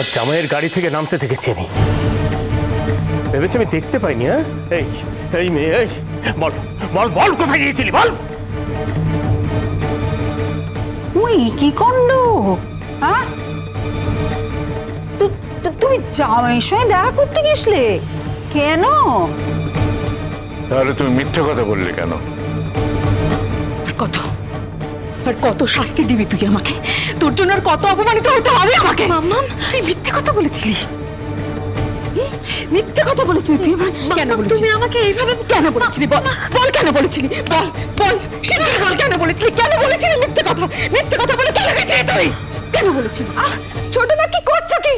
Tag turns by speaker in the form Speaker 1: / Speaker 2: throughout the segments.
Speaker 1: আমার জামাইয়ের গাড়ি থেকে নামতে দেখেছি আমি। ভেবেছি আমি দেখতে পাইনি হ্যাঁ? এই এই মেয়ে এই বল বল বল কোথায় গিয়েছিলি বল?
Speaker 2: উই কি কাণ্ড হ্যাঁ? তু- তু- তুমি জামাইয়ের সঙ্গে দেখা করতে গেছলে? কেন?
Speaker 3: তাহলে তুমি মিথ্যে কথা বললে কেন?
Speaker 4: আর কত আর কত শাস্তি দিবি তুই আমাকে? তোর জন্য আর কত অপমানিত হতে হবে আমাকে? মাম্মাম তুই মিথ্যে কথা বলেছিলি? মিথ্যে কথা বলেছিলি তুই? কেন বলেছিলি তুমি আমাকে এইভাবে কেন বলেছিলি? বল বল কেন বলেছিলি? বল বল সেটা বল কেন বলেছিলি? কেন বলেছিলি মিথ্যে কথা? মিথ্যে কথা বলে কেন গেছিলি তুই? কেন বলেছিলি?
Speaker 2: আহ, ছোট মা কি করছ কি?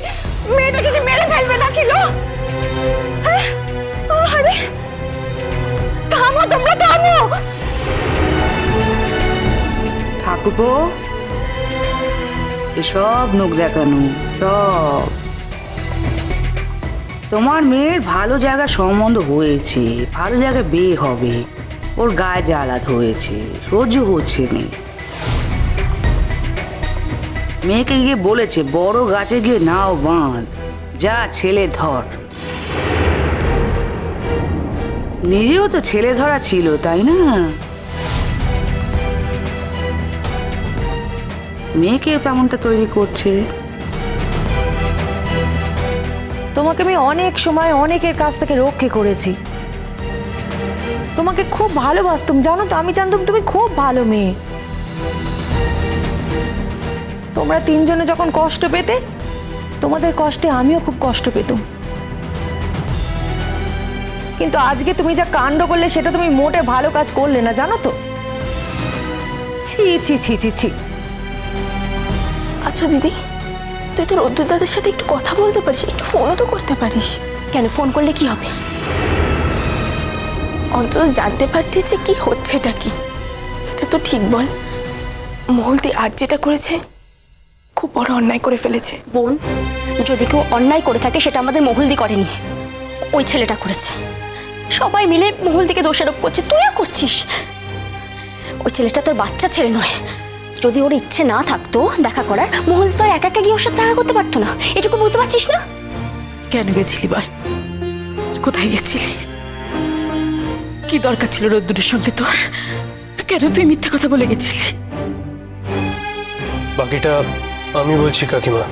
Speaker 2: মেয়েটাকে কি মেরে ফেলবে নাকি লো? হ্যাঁ? আরে। থামো তোমরা থামো।
Speaker 5: ঠাকুরপো এসব নোক দেখানো সব। তোমার মেয়ের ভালো জায়গা সম্বন্ধ হয়েছে, ভালো জায়গায় বিয়ে হবে, ওর গায়ে জ্বালা ধরেছে সহ্য হচ্ছে নে। মেয়েকে গিয়ে বলেছে, বড় গাছে গিয়ে নাও বাঁধ, যা ছেলে ধর। নিজেও তো ছেলে ধরা ছিল, তাই না? মেয়েকেও তেমনটা তৈরি করছে?
Speaker 6: তোমাকে আমি অনেক সময় অনেকের কাছ থেকে রক্ষে করেছি। তোমাকে খুব ভালোবাসতাম, জানো তো? আমি জানতাম তুমি খুব ভালো মেয়ে। তোমরা তিনজনে যখন কষ্ট পেতে, তোমাদের কষ্টে আমিও খুব কষ্ট পেতাম। কিন্তু আজকে তুমি যা কাণ্ড করলে, সেটা তুমি মোটে ভালো কাজ করলে না, জানো তো? ছি ছি ছি ছি ছি।
Speaker 7: আচ্ছা দিদি তুই তোর অদ্ভুত দাদার সাথে একটু কথা বলতে পারিস একটু ফোনও তো করতে পারিস। কেন ফোন করলে কি হবে? অন্তত জানতে পারতিস যে কি হচ্ছে এটা কি। এটা তো ঠিক বল। মহলতি আজ যেটা করেছে খুব বড় অন্যায় করে ফেলেছে।
Speaker 8: বোন যদি কেউ অন্যায় করে থাকে সেটা আমাদের মহলদি করেনি। ওই ছেলেটা করেছে। সবাই মিলে মহলদিকে দোষারোপ করছে। তুইও করছিস। ওই ছেলেটা তোর বাচ্চা ছেলে নয়। যদি ওর ইচ্ছে না থাকতো দেখা করার মহল তো আর একা একা গিয়ে ওর সাথে দেখা করতে পারতো না। এটুকু বুঝতে পারছিস না?
Speaker 4: কেন গেছিলি বল? কোথায় গেছিলি? কি দরকার ছিল রোদ্দুরের সঙ্গে তোর? কেন তুই মিথ্যা কথা বলে গেছিলি?
Speaker 1: বাকিটা আমি বলছি কাকিমা।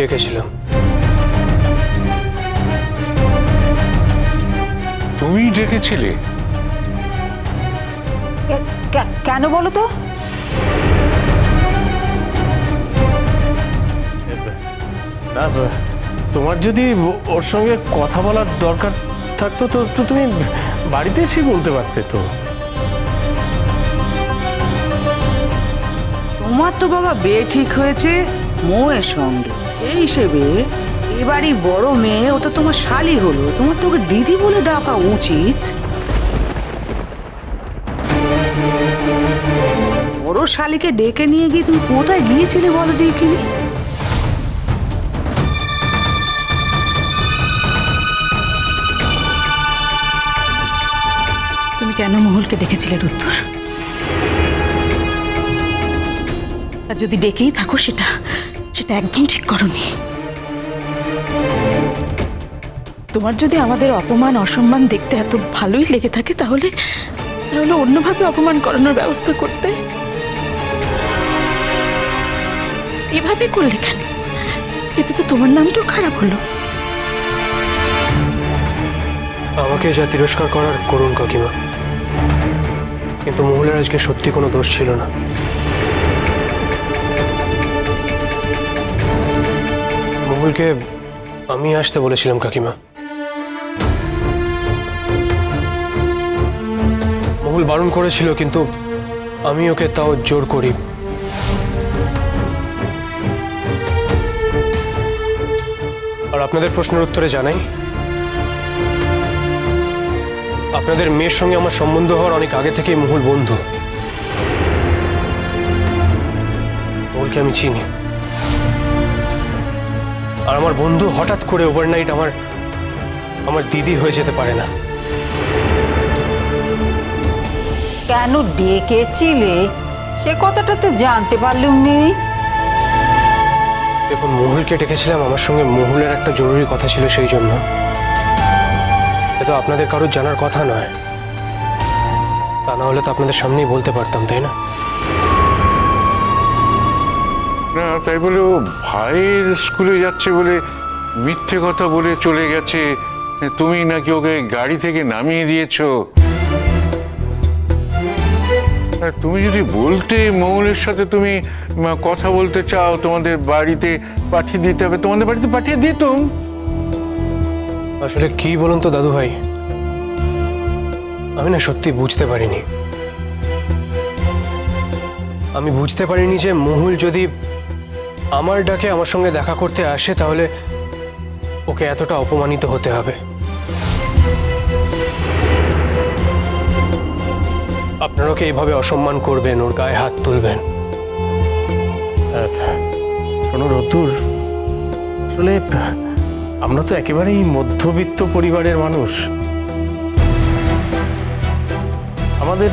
Speaker 1: ডেকেছিলাম
Speaker 3: তুমি ডেকেছিলে?
Speaker 2: কেন বলো তো?
Speaker 1: না তোমার যদি ওর সঙ্গে কথা বলার দরকার থাকতো তো তো তুমি বাড়িতে এসে বলতে পারতে তো।
Speaker 5: তোমার তো বাবা বিয়ে ঠিক হয়েছে মৌয়ের সঙ্গে। এই হিসেবে এবারই বড় মেয়ে, ও তো তোমার শালি হলো। তোমার তোকে দিদি বলে ডাকা উচিত। বড় শালিকে ডেকে নিয়ে গিয়ে তুমি কোথায় গিয়েছিলে বলো দেখিনি?
Speaker 4: তুমি কেন মহলকে ডেকেছিলে, রুদ্দুর? আর যদি ডেকেই থাকো সেটা সেটা একদম ঠিক করনি। তোমার যদি আমাদের অপমান, অসম্মান দেখতে এত ভালোই লেগে থাকে, তাহলে তাহলে অন্যভাবে অপমান করানোর ব্যবস্থা করতে এভাবে করলে কেন? এতে তো তোমার নামটাও খারাপ হলো।
Speaker 1: আমাকে যা তিরস্কার করার করুন, কাকিমা। কিন্তু মহুলের আজকে সত্যি কোনো দোষ ছিল না। মহুলকে আমি আসতে বলেছিলাম, কাকিমা। মহুল বারণ করেছিল, কিন্তু আমি ওকে তাও জোর করি। আর আপনাদের প্রশ্নের উত্তরে জানাই, আপনাদের মেয়ের সঙ্গে আমার সম্বন্ধ হওয়ার অনেক আগে থেকেই মহুল বন্ধু। মহুলকে আমি চিনি। আর আমার বন্ধু হঠাৎ করে ওভারনাইট আমার আমার দিদি হয়ে যেতে পারে না।
Speaker 9: কেন ডেকেছিলে? সে কথাটা তো জানতে পারলুম নি
Speaker 1: দেখুন মহুলকে ডেকেছিলাম আমার সঙ্গে মহুলের একটা জরুরি কথা ছিল সেই জন্য। এ তো আপনাদের কারোর জানার কথা নয়। তা না হলে তো আপনাদের সামনেই বলতে পারতাম তাই না?
Speaker 3: তাই বলে ও ভাইয়ের স্কুলে যাচ্ছে বলে মিথ্যে কথা বলে চলে গেছে। তুমি নাকি ওকে গাড়ি থেকে নামিয়ে দিয়েছ? তুমি যদি বলতে মৌলের সাথে তুমি কথা বলতে চাও, তোমাদের বাড়িতে পাঠিয়ে দিতে হবে, তোমাদের বাড়িতে পাঠিয়ে দিতুম।
Speaker 1: আসলে কি বলুন তো দাদু ভাই আমি না সত্যি বুঝতে পারিনি। আমি বুঝতে পারিনি যে মহুল যদি আমার ডাকে আমার সঙ্গে দেখা করতে আসে, তাহলে ওকে এতটা অপমানিত হতে হবে। আপনারা ওকে এইভাবে অসম্মান করবেন, ওর গায়ে হাত তুলবেন। শোনো রতুর আসলে আমরা তো একেবারেই মধ্যবিত্ত পরিবারের মানুষ। আমাদের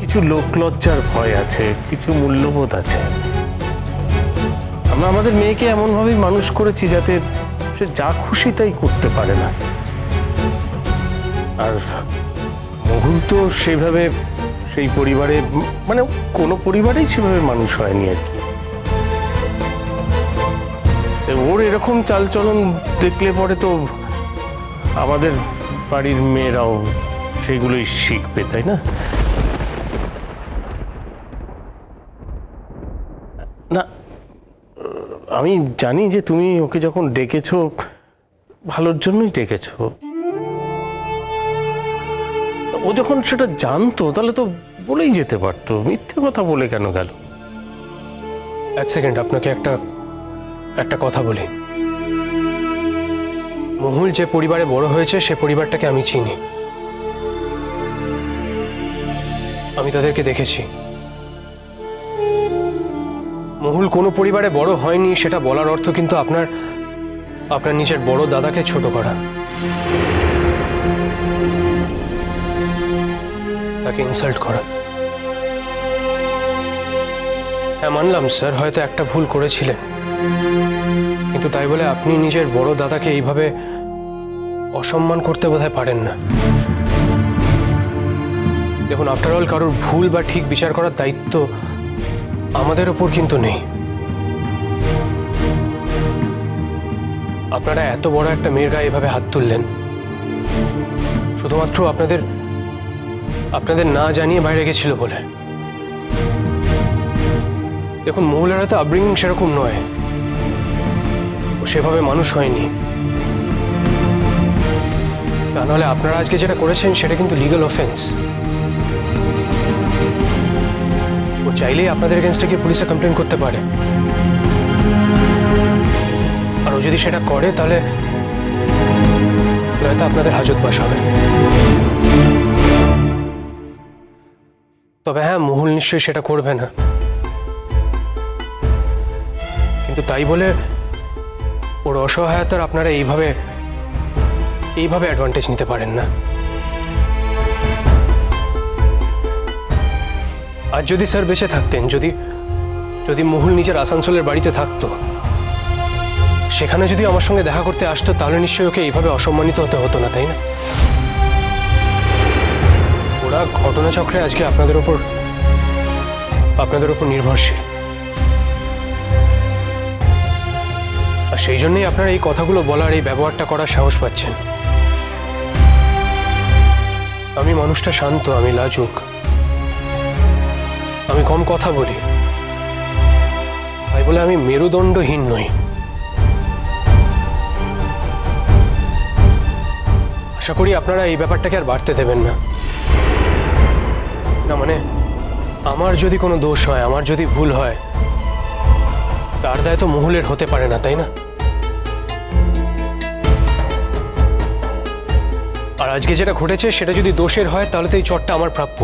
Speaker 1: কিছু লোকলজ্জার ভয় আছে, কিছু মূল্যবোধ আছে। আমরা আমাদের মেয়েকে এমনভাবেই মানুষ করেছি যাতে সে যা খুশি তাই করতে পারে না। আর মহুল তো সেভাবে সেই পরিবারে মানে কোনো পরিবারেই সেভাবে মানুষ হয়নি আর কি। ওর এরকম চালচলন দেখলে পরে তো আমাদের বাড়ির মেয়েরাও সেগুলোই শিখবে, তাই না? আমি জানি যে তুমি ওকে যখন ডেকেছো, ভালোর জন্যই ডেকেছো। ও যখন সেটা জানতো, তাহলে তো বলেই যেতে পারতো। মিথ্যে কথা বলে কেন গেল? এক সেকেন্ড, আপনাকে একটা একটা কথা বলি। মহুল যে পরিবারে বড় হয়েছে, সে পরিবারটাকে আমি চিনি। আমি তাদেরকে দেখেছি। মহুল কোনো পরিবারে বড় হয়নি, সেটা বলার অর্থ কিন্তু আপনার আপনার নিজের বড় দাদাকে ছোট করা। তাকে ইনসাল্ট করা। হ্যাঁ মানলাম স্যার, হয়তো একটা ভুল করেছিলেন। কিন্তু তাই বলে আপনি নিজের বড় দাদাকে এইভাবে অসম্মান করতে বোধহয় পারেন না। দেখুন আফটার অল কারোর ভুল বা ঠিক বিচার করার দায়িত্ব আমাদের ওপর কিন্তু নেই। আপনারা এত বড় একটা মেয়ের গায়ে এভাবে হাত তুললেন। শুধুমাত্র আপনাদের আপনাদের না জানিয়ে বাইরে গেছিল বলে। দেখুন, মহিলার তো আপব্রিঙ্গিং সেরকম নয়। ও সেভাবে মানুষ হয়নি। তা নাহলে আপনারা আজকে যেটা করেছেন, সেটা কিন্তু লিগাল অফেন্স চাইলেই আপনাদের এগেনস্টে গিয়ে পুলিশে কমপ্লেন করতে পারে। আর ও যদি সেটা করে, তাহলে হয়তো আপনাদের হাজত বাস হবে। তবে হ্যাঁ মহুল নিশ্চয়ই সেটা করবে না। কিন্তু তাই বলে ওর অসহায়তার আপনারা এইভাবে এইভাবে অ্যাডভান্টেজ নিতে পারেন না। আর যদি স্যার বেঁচে থাকতেন, যদি যদি মহুল নিজের আসানসোলের বাড়িতে থাকতো, সেখানে যদি আমার সঙ্গে দেখা করতে আসতো, তাহলে নিশ্চয়ই ওকে এইভাবে অসম্মানিত হতে হতো না, তাই না? ওরা ঘটনাচক্রে আজকে আপনাদের ওপর আপনাদের ওপর নির্ভরশীল। আর সেই জন্যই আপনারা এই কথাগুলো বলার, এই ব্যবহারটা করার সাহস পাচ্ছেন। আমি মানুষটা শান্ত, আমি লাজুক। আমি কম কথা বলি। তাই বলে আমি মেরুদণ্ডহীন নই। আশা করি আপনারা এই ব্যাপারটাকে আর বাড়তে দেবেন না। না মানে আমার যদি কোনো দোষ হয়, আমার যদি ভুল হয়, তার দায় তো মহুলের হতে পারে না, তাই না? আর আজকে যেটা ঘটেছে, সেটা যদি দোষের হয়, তাহলে তো এই চটটা আমার প্রাপ্য।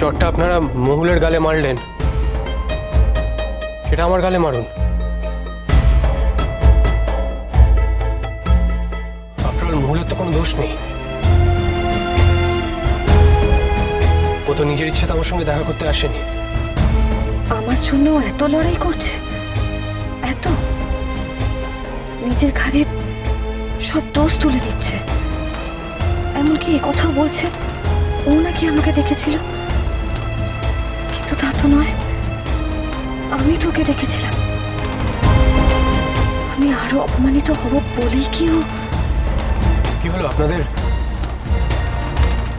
Speaker 1: চটটা আপনারা মহুলের গালে মারলেন। সেটা আমার গালে মারুন। আফটার মহুলের তো কোনো দোষ নেই। ও তো নিজের ইচ্ছাতে আমার সঙ্গে দেখা করতে আসেনি।
Speaker 8: আমার জন্য এত লড়াই করছে। এত। নিজের ঘাড়ে সব দোষ তুলে নিচ্ছে। এমনকি এ কথাও বলছে। ও নাকি আমাকে দেখেছিল। তা তো নয়। আমি তোকে দেখেছিলাম। আমি আরও অপমানিত হব বলেই কি ও
Speaker 1: কি হলো? আপনাদের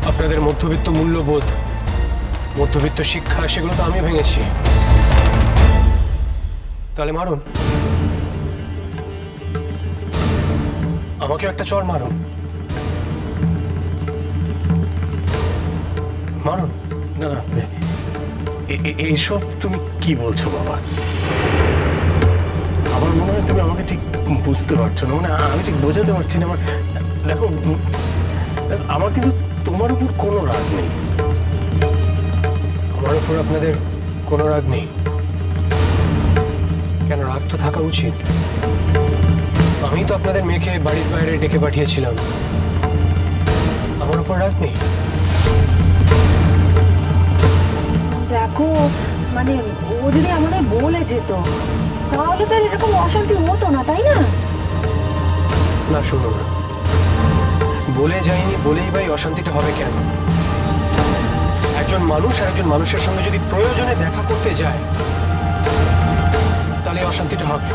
Speaker 1: আপনাদের মধ্যবিত্ত মূল্যবোধ মধ্যবিত্ত শিক্ষা সেগুলো তো আমি ভেঙেছি। তাহলে মারুন। আমাকে একটা চর মারুন। মারুন।
Speaker 10: না না এ- এ- তুমি কি বলছো বাবা? আমার মনে হয় তুমি আমাকে ঠিক বুঝতে পারছ না। মানে আমি ঠিক বোঝাতে পারছি না আমার দেখো, আমার কিন্তু তোমার উপর কোনো রাগ নেই।
Speaker 1: আমার উপর আপনাদের কোনো রাগ নেই। কেন রাগ তো থাকা উচিত। আমি তো আপনাদের মেয়েকে বাড়ির বাইরে ডেকে পাঠিয়েছিলাম। আমার উপর রাগ নেই।
Speaker 6: মানে ও যদি আমাদের বলে যেত। তাহলে তো এরকম অশান্তি হতো না, তাই না?
Speaker 1: না শুনুন বলে যায়নি, বলেই ভাই অশান্তিটা হবে কেন? একজন মানুষ আর একজন মানুষের সঙ্গে যদি প্রয়োজনে দেখা করতে যায়, তাহলে অশান্তিটা হবে।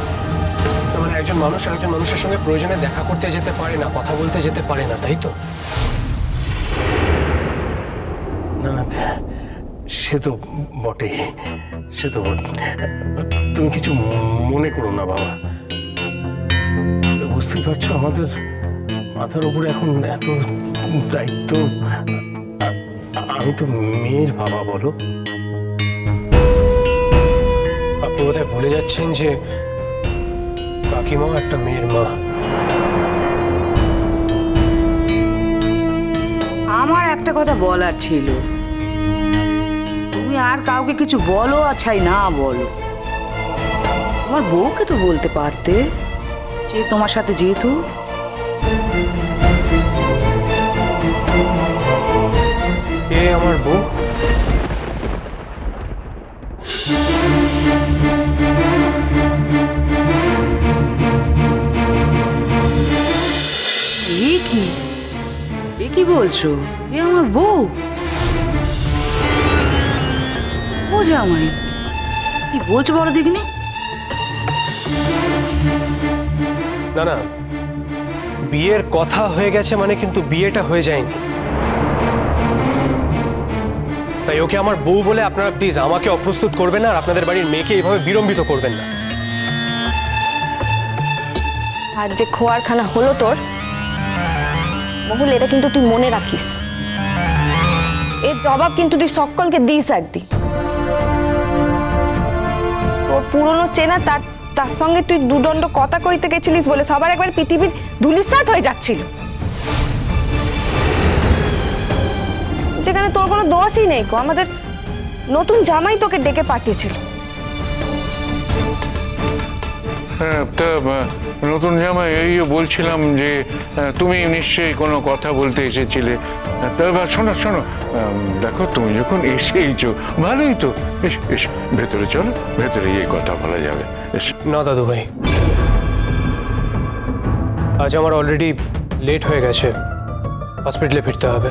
Speaker 1: মানে একজন মানুষ আর একজন মানুষের সঙ্গে প্রয়োজনে দেখা করতে যেতে পারে না, কথা বলতে যেতে পারে না, তাই তো?
Speaker 10: না না সে তো বটেই, সে তো বটে তুমি কিছু মনে করো না, বাবা। বুঝতেই পারছ আমাদের মাথার উপরে এখন এত দায়িত্ব। আমি তো মেয়ের বাবা, বলো।
Speaker 1: আপনি বোধহয় ভুলে যাচ্ছেন যে কাকিমাও একটা মেয়ের মা।
Speaker 5: আমার একটা কথা বলার ছিল। তুমি আর কাউকে কিছু বলো আর না বলো। তোমার বউকে তো বলতে পারতে যে তোমার সাথে যেহেতু।
Speaker 1: এ আমার বউ?
Speaker 5: কি? এ কি বলছো? এ আমার বউ? জামাই কি বলছো বলো দেখিনি
Speaker 1: না না। বিয়ের কথা হয়ে গেছে মানে কিন্তু বিয়েটা হয়ে যায়নি। তাই ওকে আমার বউ বলে আপনারা প্লিজ আমাকে অপ্রস্তুত করবেন না আর আপনাদের বাড়ির মেয়েকে এইভাবে বিলম্বিত করবেন না।
Speaker 8: আর যে খোয়ারখানা হলো তোর মহুল এটা কিন্তু তুই মনে রাখিস। এর জবাব কিন্তু তুই সকলকে দিস একদিন। তোর পুরনো চেনা তার তার সঙ্গে তুই দুদণ্ড কথা কইতে গেছিলিস বলে সবার একবার পৃথিবীর ধুলিসাৎ হয়ে যাচ্ছিল। যেখানে তোর কোনো দোষই নেই গো আমাদের নতুন জামাই তোকে ডেকে পাঠিয়েছিল।
Speaker 3: হ্যাঁ নতুন জামাই, এই বলছিলাম যে তুমি নিশ্চয়ই কোনো কথা বলতে এসেছিলে। তা বা শোনো শোনো দেখো তুমি যখন এসেইছো, ভালোই তো। এস এস, ভেতরে চলো, ভেতরে গিয়ে কথা বলা যাবে। এস।
Speaker 1: না দাদু ভাই। আজ আমার অলরেডি লেট হয়ে গেছে। হসপিটালে ফিরতে হবে।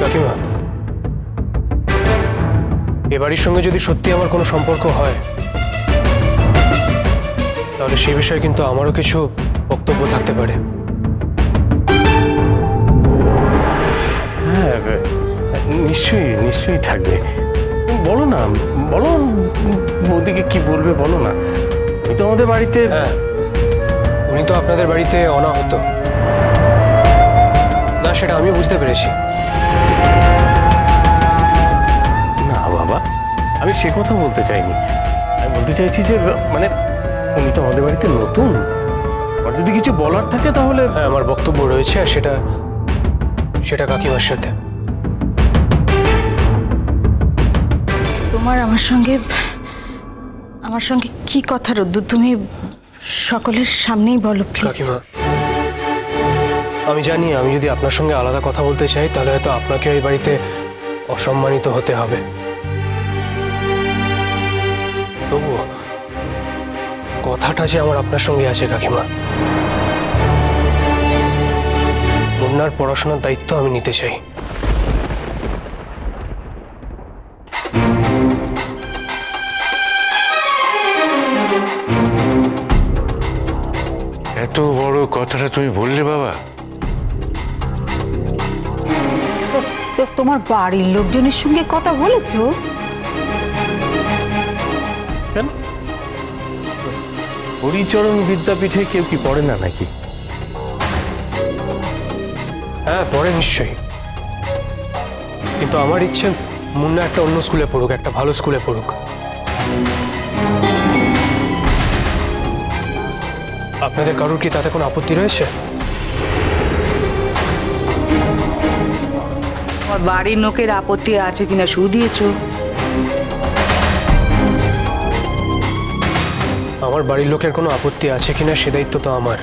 Speaker 1: কাকিমা, এ বাড়ির সঙ্গে যদি সত্যি আমার কোনো সম্পর্ক হয় তাহলে সে বিষয়ে কিন্তু আমারও কিছু বক্তব্য থাকতে পারে।
Speaker 10: হ্যাঁ নিশ্চয়ই নিশ্চয়ই থাকবে। বলো না বলো বৌদিকে কি বলবে বলো না। আমি তো আমাদের বাড়িতে
Speaker 1: হ্যাঁ উনি তো আপনাদের বাড়িতে অনাহত। না সেটা আমি বুঝতে পেরেছি।
Speaker 10: না বাবা আমি সে কথা বলতে চাইনি। আমি বলতে চাইছি যে মানে উনি তো আমাদের বাড়িতে নতুন? আর যদি কিছু বলার থাকে তাহলে
Speaker 1: হ্যাঁ আমার বক্তব্য রয়েছে আর সেটা সেটা কাকিমার সাথে।
Speaker 4: তোমার আমার সঙ্গে আমার সঙ্গে কি কথা রদ্দু তুমি সকলের সামনেই বলো প্লিজ
Speaker 1: কাকিমা আমি জানি আমি যদি আপনার সঙ্গে আলাদা কথা বলতে চাই তাহলে হয়তো আপনাকে ওই বাড়িতে অসম্মানিত হতে হবে। কথাটা যে আমার আপনার সঙ্গে আছে কাকিমা। মুন্নার পড়াশোনার দায়িত্ব আমি নিতে চাই।
Speaker 3: এত বড় কথাটা তুমি বললে বাবা।
Speaker 9: তো তোমার বাড়ির লোকজনের সঙ্গে কথা বলেছ?
Speaker 10: হরিচরণ বিদ্যাপীঠে কেউ কি পড়ে না নাকি?
Speaker 1: হ্যাঁ পড়ে নিশ্চয়ই। কিন্তু আমার ইচ্ছে মুন্না একটা অন্য স্কুলে পড়ুক, একটা ভালো স্কুলে পড়ুক। আপনাদের কারোর কি তাতে কোনো আপত্তি রয়েছে?
Speaker 5: তোমার বাড়ির লোকের আপত্তি আছে কিনা শু দিয়েছ।
Speaker 1: আমার বাড়ির লোকের কোনো আপত্তি আছে কিনা সে দায়িত্ব তো আমার।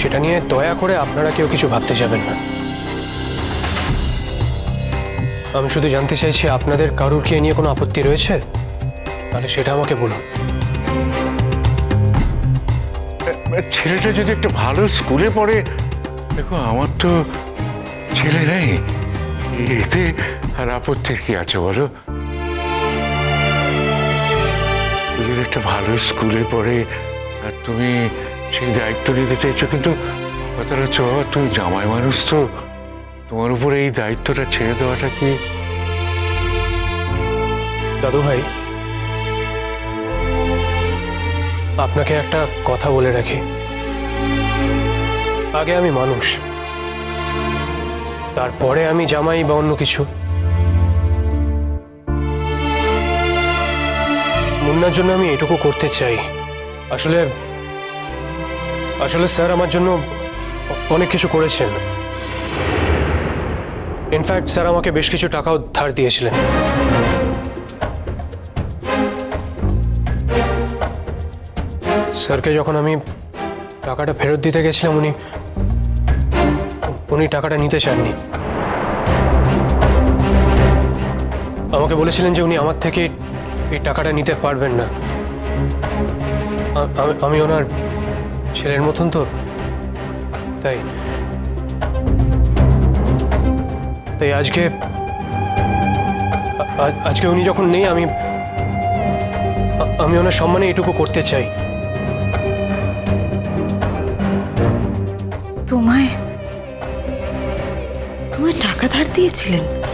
Speaker 1: সেটা নিয়ে দয়া করে আপনারা কেউ কিছু ভাবতে যাবেন না। আমি শুধু জানতে চাইছি, আপনাদের কারুর কি নিয়ে কোনো আপত্তি রয়েছে? তাহলে সেটা আমাকে বলুন।
Speaker 3: ছেলেটা যদি একটা ভালো স্কুলে পড়ে, দেখো আমার তো ছেলে নেই। এতে আর আপত্তির কি আছে বলো? একটা ভালো স্কুলে পড়ে, আর তুমি সেই দায়িত্ব নিতে চাইছো, কিন্তু কথাটা হচ্ছে, বাবা, তুমি জামাই মানুষ তো। তোমার উপরে এই দায়িত্বটা ছেড়ে দেওয়াটা কি?
Speaker 1: দাদু ভাই আপনাকে একটা কথা বলে রাখি। আগে আমি মানুষ, তারপরে আমি জামাই বা অন্য কিছু। মুন্নার জন্য আমি এটুকু করতে চাই। আসলে আসলে স্যার আমার জন্য অনেক কিছু করেছেন। ইনফ্যাক্ট স্যার আমাকে বেশ কিছু টাকাও ধার দিয়েছিলেন। স্যারকে যখন আমি টাকাটা ফেরত দিতে গেছিলাম, উনি উনি টাকাটা নিতে চাননি। আমাকে বলেছিলেন যে উনি আমার থেকে এই টাকাটা নিতে পারবেন না। আমি- ওনার ছেলের মতন তো। তাই। তাই আজকে আজকে উনি যখন নেই, আমি আমি ওনার সম্মানে এটুকু করতে চাই।
Speaker 4: তোমায় তোমায় টাকা ধার দিয়েছিলেন?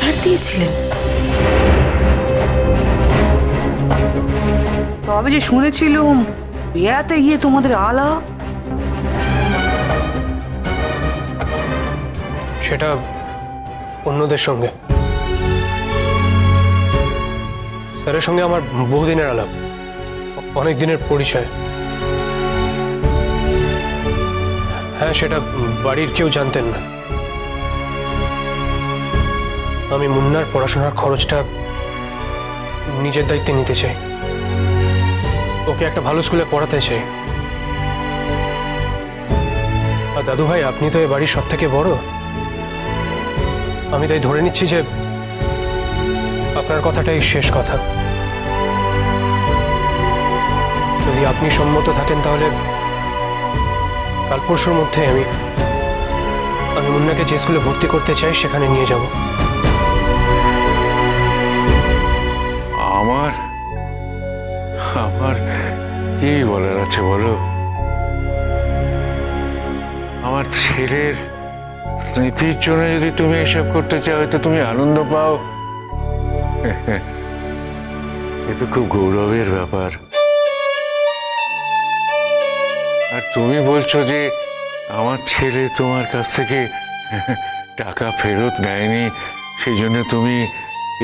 Speaker 4: ধার দিয়েছিলেন।
Speaker 5: তবে যে শুনেছিলুম বেড়াতে গিয়ে তোমাদের আলাপ
Speaker 1: সেটা অন্যদের সঙ্গে। স্যারের সঙ্গে আমার বহুদিনের আলাপ অনেক দিনের পরিচয়। হ্যাঁ সেটা বাড়ির কেউ জানতেন না। আমি মুন্নার পড়াশোনার খরচটা নিজের দায়িত্বে নিতে চাই। ওকে একটা ভালো স্কুলে পড়াতে চাই। আর দাদু ভাই, আপনি তো এ বাড়ির সব থেকে বড়। আমি তাই ধরে নিচ্ছি যে আপনার কথাটাই শেষ কথা। যদি আপনি সম্মত থাকেন তাহলে কাল পরশুর মধ্যে আমি আমি মুন্নাকে যে স্কুলে ভর্তি করতে চাই সেখানে নিয়ে যাব।
Speaker 3: কি বলার আছে বলো? আমার ছেলের স্মৃতির জন্য যদি তুমি এসব করতে চাও তো তুমি আনন্দ পাও। এ তো খুব গৌরবের ব্যাপার। আর তুমি বলছো যে আমার ছেলে তোমার কাছ থেকে টাকা ফেরত নেয়নি, সেই জন্য তুমি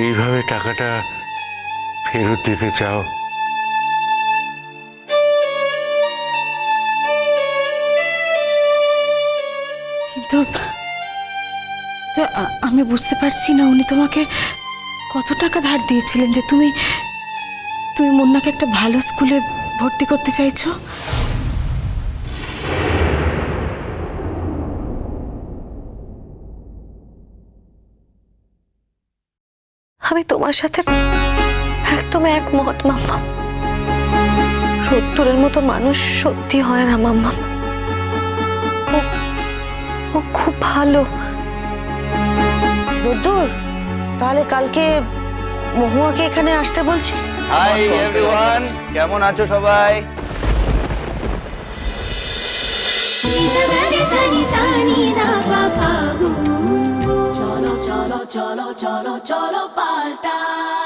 Speaker 3: এইভাবে টাকাটা ফেরত দিতে চাও।
Speaker 4: তো আমি বুঝতে পারছি না, উনি তোমাকে কত টাকা ধার দিয়েছিলেন যে তুমি তুমি মুন্নাকে একটা ভালো স্কুলে ভর্তি করতে চাইছো?
Speaker 2: আমি তোমার সাথে একদম একমত, মাম্মা। সত্তরের মতো মানুষ সত্যি হয় না, মাম্মা। ও খুব ভালো।
Speaker 5: রোদ্দুর তাহলে কালকে মহুয়াকে এখানে আসতে বলছি।
Speaker 11: হাই এভরিওয়ান কেমন আছো সবাই?
Speaker 8: চলো চলো চলো চলো চলো পাল্টাই